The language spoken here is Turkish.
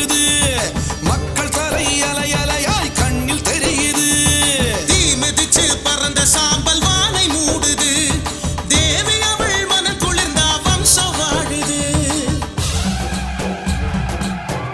verdi